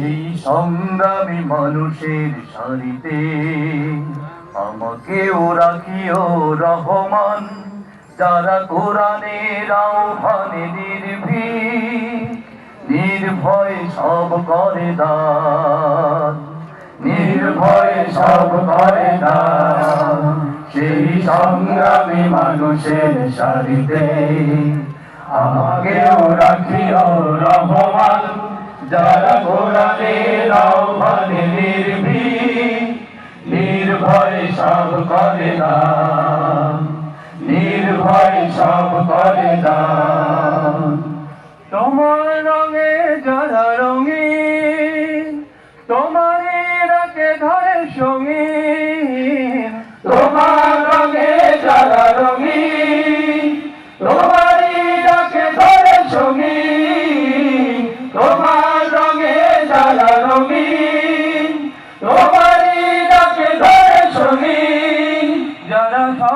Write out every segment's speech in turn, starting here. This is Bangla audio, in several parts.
সেই সংগ্রামী মানুষের সারিতে আমাকেও রাখিও রহমান, যারা কোরআনের আহ্বানে নির্ভীক, নির্ভয় সব করে দান, নির্ভয় সব করে দান। সেই সংগ্রামী মানুষের সারিতে আমাকেও রাখিও রহমান যারা কোরআনের আহ্বানে নির্ভীক নির্ভয় সব করে দান নির্ভয় সব করে দান তোমার রঙে যারা রঙিন তোমার রাকে ধরে সঙ্গীন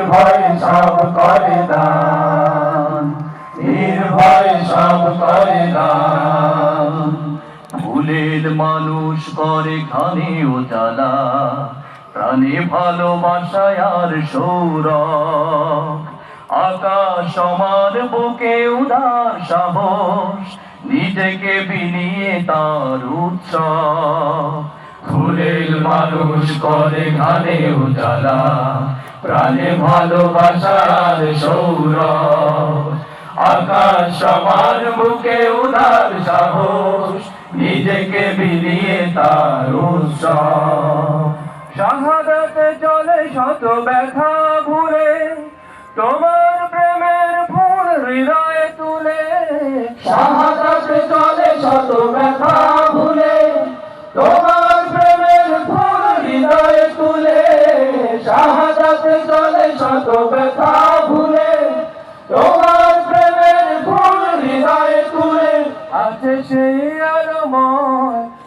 নির্ভয় সব করে দান নির্ভয় সব করে দান ফুলের মানুষ করে খানে ও জ্বালা, প্রাণে ভালোবাসায় আর সৌর আকাশ আমার বুকে উদার সাহস, নিজেকে বিনিয়ে তার উৎসব ফুলের মানুষ করে, ঘানে উজালা। প্রাণে ভালোবাসার সৌর আকাশ সমান বুকে উদার সাহস, নিজেকে বিলিয়ে তার উৎসব। চলে শত ব্যথা ভুলে, তোমার প্রেমের ফুল হৃদয়ে তুলে। শাহাদাতে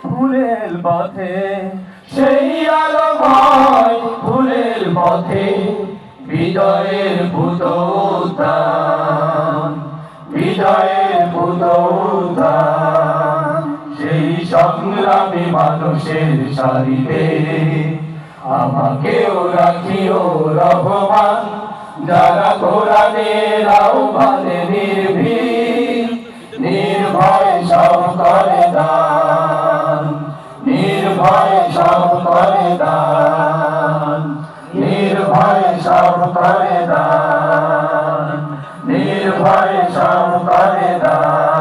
ফুলের পথে, সেই আলোময় ফুলের পথে, বিজয়ের ভূত বিজয়ের ভূত সেই সংগ্রামী মানুষের সারিতে আমাকেও রাখিও রহমান, যারা কোরআনের আহ্বানে নির্ভয় সব করে ভাই সন্তানে না।